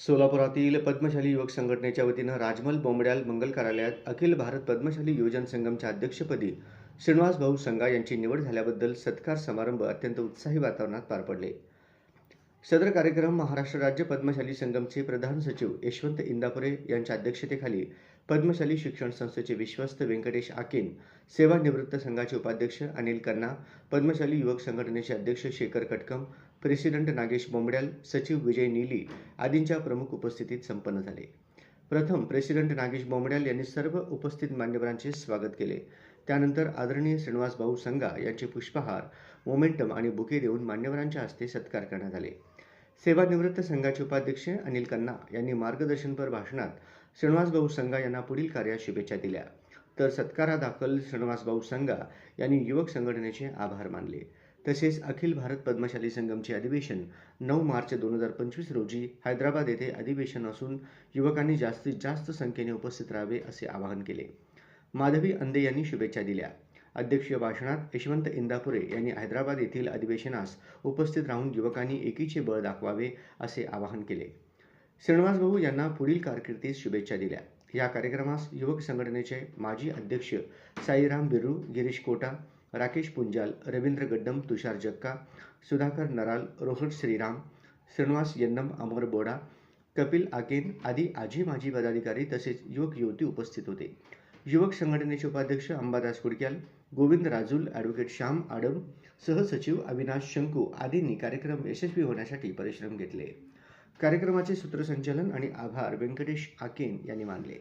सोलापुरातील पद्मशाली युवक संघटनेच्या वतीनं राजमल बोंबड्याल मंगल कार्यालयात अखिल भारत पद्मशाली योजन संगमच्या अध्यक्षपदी श्रीनिवास भाऊ संघा यांची निवड झाल्याबद्दल सत्कार समारंभ अत्यंत उत्साही वातावरणात पार पडले. सदर कार्यक्रम महाराष्ट्र राज्य पद्मशाली संगमचे प्रधान सचिव यशवंत इंदापुरे यांच्या अध्यक्षतेखाली पद्मशाली शिक्षण संस्थेचे विश्वस्त व्यंकटेश आकेन सेवानिवृत्त संघाचे उपाध्यक्ष अनिल कन्ना पद्मशाली युवक संघटनेचे अध्यक्ष शेखर कटकम प्रेसिडेंट नागेश बोंबड्याल सचिव विजय नीली आदींच्या प्रमुख उपस्थितीत संपन्न झाले. प्रथम प्रेसिडेंट नागेश बोंबड्याल यांनी सर्व उपस्थित मान्यवरांचे स्वागत केले. त्यानंतर आदरणीय श्रीनिवास भाऊ संघा यांचे पुष्पहार मोमेंटम आणि बुके देऊन मान्यवरांच्या हस्ते सत्कार करण्यात आले. सेवानिवृत्त संघाचे उपाध्यक्ष अनिल कन्ना यांनी मार्गदर्शनपर भाषणात श्रीनिवास भाऊ संघा यांना पुढील कार्यात शुभेच्छा दिल्या. तर सत्कारादाखल श्रीनिवास भाऊ संघा यांनी युवक संघटनेचे आभार मानले. तसेच अखिल भारत पद्मशाली संगमचे अधिवेशन नऊ मार्च दोन हजार पंचवीस रोजी हैदराबाद येथे अधिवेशन असून युवकांनी जास्तीत जास्त संख्येने उपस्थित राहावे असे आवाहन केले. माधवी अंदे यांनी शुभेच्छा दिल्या. अध्यक्षीय भाषणात यशवंत इंदापुरे यांनी हैदराबाद येथील अधिवेशनास उपस्थित राहून युवकांनी एकीचे बळ दाखवावे असे आवाहन केले. श्रीनिवास भाऊ यांना पुढील कारकिर्दीस शुभेच्छा दिल्या. या कार्यक्रमास युवक संघटनेचे माजी अध्यक्ष साईराम बिर्रू गिरीश कोटा राकेश पुंजाल रवींद्र गड्डम तुषार जक्का सुधाकर नराल रोहन श्रीराम श्रीनिवास यन्नम अमर बोडा कपिल आकेन आदी आजी माजी पदाधिकारी तसेच युवक युवती उपस्थित होते. युवक संघटनेचे उपाध्यक्ष अंबादास कुडक्याल गोविंद राजूल ॲडव्होकेट श्याम आडम सहसचिव अविनाश शंकू आदींनी कार्यक्रम यशस्वी होण्यासाठी परिश्रम घेतले. कार्यक्रमाचे सूत्रसंचालन आणि आभार व्यंकटेश आकेन यांनी मानले.